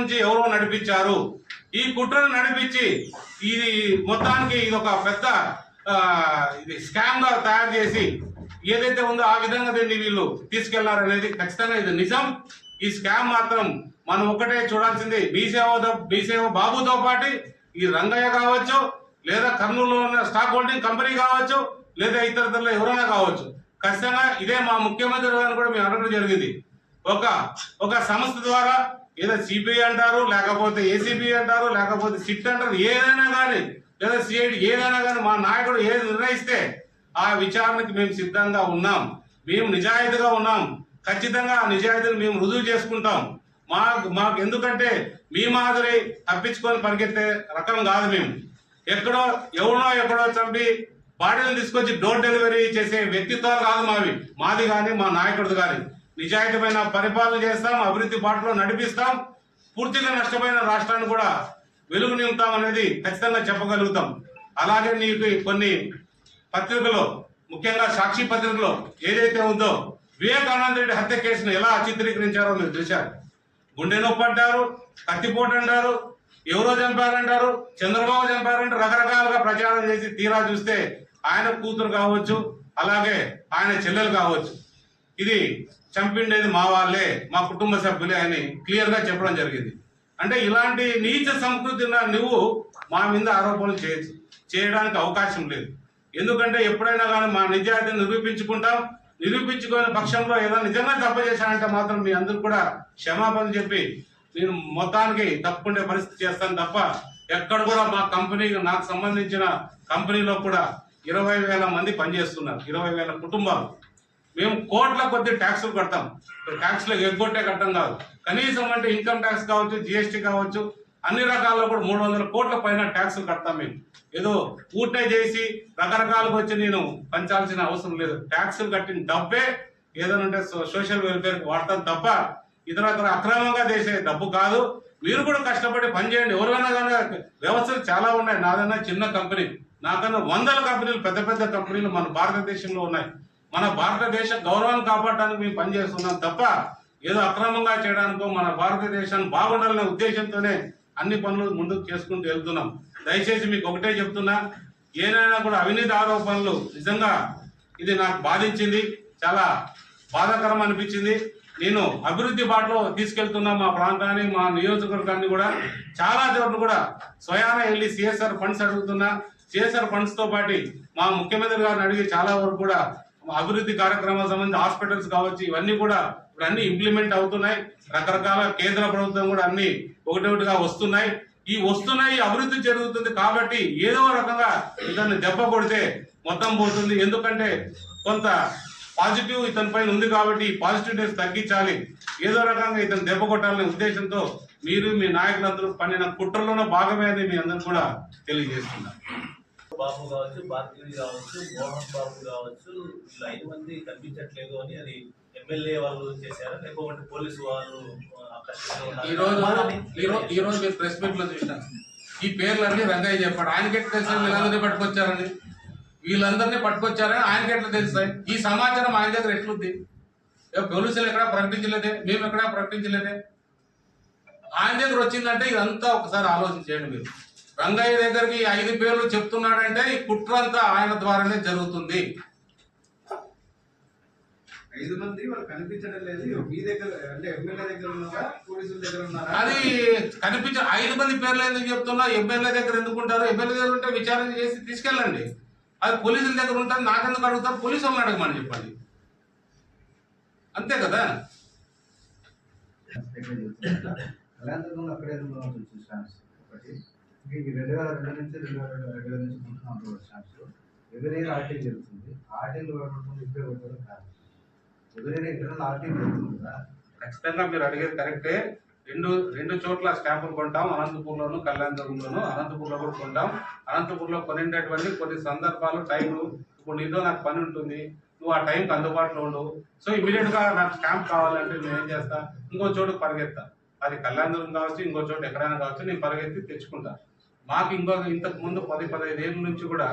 నుంచి ఎవరో నడిపించారు. ఈ కుట్రను నడిపించి ఇది మొత్తానికి ఇది ఒక పెద్ద ఇది స్కామ్గా తయారు చేసి ఏదైతే ఉందో ఆ విధంగా దీన్ని వీళ్ళు తీసుకెళ్ళారనేది ఖచ్చితంగా ఇది నిజం. ఈ స్కామ్ మాత్రం మనం ఒకటే చూడాల్సింది బీసేవ బీసేవ బాబుతో పాటు ఈ రంగయ్య కావచ్చు లేదా కర్నూలులో ఉన్న స్టాక్ హోల్డింగ్ కంపెనీ కావచ్చు లేదా ఇతరతరలో ఎవరైనా కావచ్చు. ఖచ్చితంగా ఇదే మా ముఖ్యమంత్రి గారిని కూడా మేము అడగడం జరిగింది. ఒక ఒక సంస్థ ద్వారా ఏదో సిబిఐ అంటారు లేకపోతే ఏసీబీ అంటారు లేకపోతే సిట్ అంటారు ఏదైనా కానీ లేదా సిఐడి ఏదైనా కానీ మా నాయకుడు ఏది నిర్ణయిస్తే ఆ విచారణకి మేము సిద్ధంగా ఉన్నాం. మేము నిజాయితీగా ఉన్నాం. ఖచ్చితంగా ఆ నిజాయితీని మేము రుజువు చేసుకుంటాం. మాకు మాకు ఎందుకంటే మీ మాదిరి తప్పించుకొని పరిగెత్తే రకం కాదు మేము. ఎక్కడో ఎవడో ఎక్కడో చంపి బాడీని తీసుకొచ్చి డోర్ డెలివరీ చేసే వ్యక్తిత్వాలు కాదు మావి. మాది కానీ మా నాయకుడిది కానీ నిజాయితీమైన పరిపాలన చేస్తాం అభివృద్ధి బాటలో నడిపిస్తాం పూర్తిగా నష్టపోయిన రాష్ట్రాన్ని కూడా వెలుగు నింపుతాం అనేది ఖచ్చితంగా చెప్పగలుగుతాం. అలాగే నీకు కొన్ని పత్రికలో ముఖ్యంగా సాక్షి పత్రికలో ఏదైతే ఉందో వివేకానంద రెడ్డి హత్య కేసును ఎలా చిత్రీకరించారో మీరు చూశారు. గుండె నొప్పి అంటారు కత్తిపోటు అంటారు ఎవరో చంపారంటారు చంద్రబాబు చంపారంటారు రకరకాలుగా ప్రచారం చేసి తీరా చూస్తే ఆయన కూతురు కావచ్చు అలాగే ఆయన చెల్లెలు కావచ్చు. ఇది చంపిండేది మా వాళ్ళే మా కుటుంబ సభ్యులే అని క్లియర్గా చెప్పడం జరిగింది. అంటే ఇలాంటి నీచ సంస్కృతి నువ్వు మా మీద ఆరోపణలు చేయొచ్చు. చేయడానికి అవకాశం లేదు. ఎందుకంటే ఎప్పుడైనా కానీ మా నిజాయితీని నిరూపించుకుంటాం. నిరూపించుకునే పక్షంలో ఏదైనా నిజంగా తప్ప చేశానంటే మాత్రం మీ అందరూ కూడా క్షమాపణ చెప్పి నేను మొత్తానికి తప్పుండే పరిస్థితి చేస్తాను తప్ప ఎక్కడ కూడా మా కంపెనీ నాకు సంబంధించిన కంపెనీలో కూడా ఇరవై వేల మంది పనిచేస్తున్నారు. ఇరవై వేల కుటుంబాలు. మేము కోట్ల కొద్ది ట్యాక్సులు కడతాం. ట్యాక్స్లో ఎగ్గొట్టే కట్టం కాదు. కనీసం అంటే ఇన్కమ్ ట్యాక్స్ కావచ్చు జిఎస్టీ కావచ్చు అన్ని రకాల్లో కూడా మూడు వందల కోట్ల పైన ట్యాక్సులు కడతాం మేము. ఏదో ఊటే చేసి రకరకాలుగా వచ్చి నేను పంచాల్సిన అవసరం లేదు. ట్యాక్సులు కట్టిన డబ్బే ఏదైనా ఉంటే సో- సోషల్ వెల్ఫేర్ వాడతాం తప్ప ఇతర అక్రమంగా చేసే డబ్బు కాదు. మీరు కూడా కష్టపడి పనిచేయండి ఎవరికైనా ఎవరైనా కానీ వ్యవస్థలు చాలా ఉన్నాయి. నాదన్నా చిన్న కంపెనీ. నాకన్నా వందల కంపెనీలు పెద్ద పెద్ద కంపెనీలు మన భారతదేశంలో ఉన్నాయి. మన భారతదేశ గౌరవాన్ని కాపాడడానికి మేము పనిచేస్తున్నాం తప్ప ఏదో అక్రమంగా చేయడానికో మన భారతదేశాన్ని బాగుండాలనే ఉద్దేశంతోనే అన్ని పనులు ముందుకు చేసుకుంటూ వెళ్తున్నాం. దయచేసి మీకు ఒకటే చెప్తున్నా ఏదైనా కూడా అవినీతి ఆరోపణలు నిజంగా ఇది నాకు బాధించింది చాలా బాధాకరం అనిపించింది. నేను అభివృద్ధి బాటలో తీసుకెళ్తున్నా మా ప్రాంతాన్ని మా నియోజకవర్గాన్ని కూడా. చాలా చోట్ల కూడా స్వయాన వెళ్ళి సిఎస్ఆర్ ఫండ్స్ అడుగుతున్నా. సిఎస్ఆర్ ఫండ్స్తో పాటు మా ముఖ్యమంత్రి గారిని అడిగి చాలా వరకు కూడా అభివృద్ధి కార్యక్రమాల సంబంధించి హాస్పిటల్స్ కావచ్చు ఇవన్నీ కూడా ఇప్పుడు అన్ని ఇంప్లిమెంట్ అవుతున్నాయి. రకరకాల కేంద్ర ప్రభుత్వం కూడా అన్ని ఒకటొకటిగా వస్తున్నాయి. ఈ వస్తున్నాయి అభివృద్ధి జరుగుతుంది కాబట్టి ఏదో రకంగా ఇతన్ని దెబ్బ కొడితే మొత్తం పోతుంది. ఎందుకంటే కొంత పాజిటివ్ ఇతని పైన ఉంది కాబట్టి ఈ పాజిటివ్నెస్ తగ్గించాలి. ఏదో రకంగా ఇతను దెబ్బ కొట్టాలనే ఉద్దేశంతో మీరు మీ నాయకులందరూ పన్నిన కుట్రలోనే భాగమే అని మీ అందరూ కూడా తెలియజేస్తున్నారు. బాబు కావచ్చు భార్గవి కావచ్చు మోహన్ బాబు కావచ్చు వీళ్ళు ఐదు మంది కనిపించట్లేదు అని అది ఎమ్మెల్యే వాళ్ళు చేశారు. లేకపోతే పోలీసు వాళ్ళు ఈ రోజు మీరు ప్రెస్ మీట్లో చూసిన ఈ పేర్లన్నీ రంగయ్య చెప్పాడు. ఆయనకి ఎట్లా తెలుసు వీళ్ళందరినీ పట్టుకొచ్చారని? వీళ్ళందరినీ పట్టుకొచ్చారని ఆయనకి ఎట్లా తెలుస్తాయి ఈ సమాచారం ఆయన దగ్గర ఎట్లుంది? పోలీసులు ఎక్కడా ప్రకటించలేదే? మేము ఎక్కడా ప్రకటించలేదే? ఆయన దగ్గర వచ్చిందంటే ఇదంతా ఒకసారి ఆలోచించేయండి మీరు. రంగయ్య దగ్గరికి ఐదు పేర్లు చెప్తున్నాడంటే ఈ కుట్ర అంతా ఆయన ద్వారానే జరుగుతుంది. ఐదు మంది వాళ్ళు కనిపించడం లేదు. మీ దగ్గర అంటే ఎమ్మెల్యే దగ్గర ఉన్నారా? పోలీసుల దగ్గర ఉన్నారా? అది కనిపించ ఐదు మంది పేర్లు ఎందుకు చెప్తున్నా? ఎమ్మెల్యే దగ్గర ఎందుకుంటారు ఎమ్మెల్యే దగ్గర ఉంటే విచారణ చేసి తీసుకెళ్ళండి. అది పోలీసుల దగ్గర ఉంటుంది నాకెందుకు అడుగుతారు? పోలీసు వాళ్ళని అడగమని చెప్పండి. అంతే కదా? అక్కడే ఒకటి ఇంకా రెండు వేల రెండు నుంచి రెండు వేల రెండు వేల నుంచి ఉంటున్నాం స్టాంప్స్ ఎవరి ఇయర్ ఆర్టీలు జరుగుతుంది ఆర్టీలు పడుతుంది ఇప్పుడే కొట్టడం కాదు. ఎవరి ఇయర్ ఇంటర్నల్ ఆర్టీలు జరుగుతుంది కదా. ఖచ్చితంగా మీరు అడిగేది కరెక్టే రెండు రెండు చోట్ల స్టాంపులు కొంటాం. అనంతపూర్లోను కళ్యాణదుర్గంలోను అనంతపూర్లో కూడా కొంటాం. అనంతపూర్లో కొనినటువంటి కొన్ని సందర్భాలు టైంలు ఇప్పుడు నీతో నాకు పని ఉంటుంది. నువ్వు ఆ టైంకి అందుబాటులో ఉండవు సో ఇమీడియట్గా నాకు స్టాంప్ కావాలంటే నేను ఏం చేస్తా? ఇంకో చోటు పరిగెత్తా. అది కళ్యాణదుర్గం కావచ్చు ఇంకో చోటు ఎక్కడైనా కావచ్చు నేను పరిగెత్తి తెచ్చుకుంటా. మాకు ఇంకో ఇంతకు ముందు పది పదహైదు ఏళ్ళ నుంచి కూడా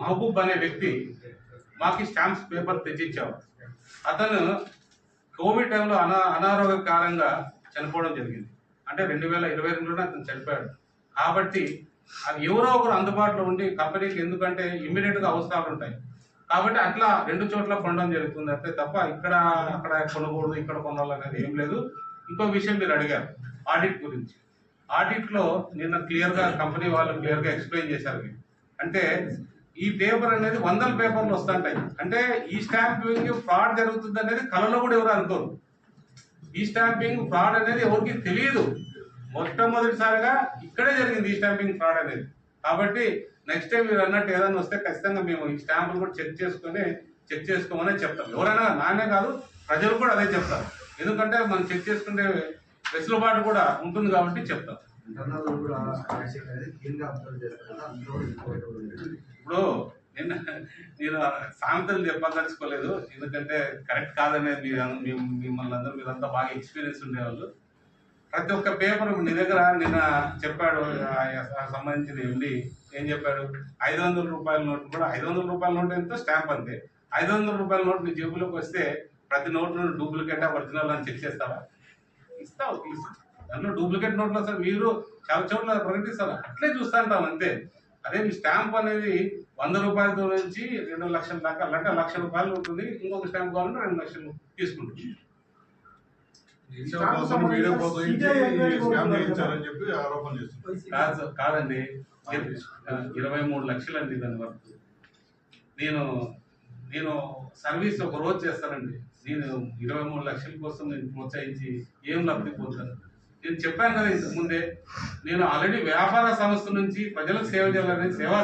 మహబూబ్ అనే వ్యక్తి మాకు స్టాంప్స్ పేపర్ తెచ్చిచ్చాడు. అతను కోవిడ్ టైంలో అనా అనారోగ్య కారణంగా చనిపోవడం జరిగింది. అంటే రెండు వేల ఇరవై రెండులోనే అతను చనిపోయాడు. కాబట్టి అది ఎవరో ఒకరు అందుబాటులో ఉండి కంపెనీకి ఎందుకంటే ఇమ్మీడియట్గా అవసరాలు ఉంటాయి. కాబట్టి అట్లా రెండు చోట్ల కొనడం జరుగుతుంది. అంతే తప్ప ఇక్కడ అక్కడ కొనకూడదు ఇక్కడ కొనాలనేది ఏం లేదు. ఇంకో విషయం మీరు అడిగారు ఆడిట్ గురించి. ఆడిట్లో నిన్న క్లియర్గా కంపెనీ వాళ్ళు క్లియర్గా ఎక్స్ప్లెయిన్ చేశారు. అంటే ఈ పేపర్ అనేది వందల పేపర్లు వస్తుంటాయి. అంటే ఈ స్టాంపింగ్ ఫ్రాడ్ జరుగుతుంది అనేది కళలో కూడా ఎవరు అనుకోరు. ఈ స్టాంపింగ్ ఫ్రాడ్ అనేది ఎవరికి తెలియదు మొట్టమొదటిసారిగా ఇక్కడే జరిగింది ఈ స్టాంపింగ్ ఫ్రాడ్ అనేది. కాబట్టి నెక్స్ట్ టైం మీరు అన్నట్టు ఏదైనా వస్తే ఖచ్చితంగా మేము ఈ స్టాంపులు కూడా చెక్ చేసుకుని చెక్ చేసుకోమని చెప్తాం. ఎవరైనా నానే కాదు ప్రజలు కూడా అదే చెప్తారు. ఎందుకంటే మనం చెక్ చేసుకుంటే వెసులుబాటు కూడా ఉంటుంది కాబట్టి చెప్తాం. ఇంటర్నల్ కూడా యాక్షన్ అనేది క్లీన్గా అబ్జర్వ్ చేస్తారు కదా అందులో ఇంకోటి కూడా ఉంది. ఇప్పుడు నిన్న నేను సామెతలు చెప్పదలుచుకోలేదు ఎందుకంటే కరెక్ట్ కాదనేది మీ- మిమ్మల్ని అందరూ మీరంతా బాగా ఎక్స్పీరియన్స్ ఉండేవాళ్ళు. ప్రతి ఒక్క పేపర్ నీ దగ్గర నిన్న చెప్పాడు సంబంధించిన ఎండి ఏం చెప్పాడు? ఐదు వందల రూపాయల నోట్ కూడా ఐదు వందల రూపాయల నోట్ ఎంతో స్టాంప్ అంతే. ఐదు వందల రూపాయల నోట్ నీ జేబులోకి వస్తే ప్రతి నోట్ డూప్లికేట్ ఒరిజినల్ అని చెక్ చేస్తావా? ఇస్తావు. తీసి దాంట్లో డూప్లికేట్ నోట్లు అసలు మీరు చాలా చోట్ల ప్రకటిస్తారు. అట్లే చూస్తా ఉంటాం అంతే. అదే మీ స్టాంప్ అనేది వంద రూపాయలతో నుంచి రెండు లక్షల దాకా అంటే లక్ష రూపాయలు ఉంటుంది. ఇంకొక స్టాంప్ కావాలంటే రెండు లక్షలు తీసుకుంటుంది కాదండి. ఇర- ఇరవై మూడు లక్షలండి దాని వర్క్. నేను నేను సర్వీస్ ఒక రోజు చేస్తానండి. నేను ఇరవై మూడు లక్షల కోసం నేను ప్రోత్సహించి ఏం లబ్ధి పొందాను? నేను చెప్పాను కదా ఇంతకుముందే నేను ఆల్రెడీ వ్యాపార సంస్థ నుంచి ప్రజలకు సేవ చేయాలని సేవా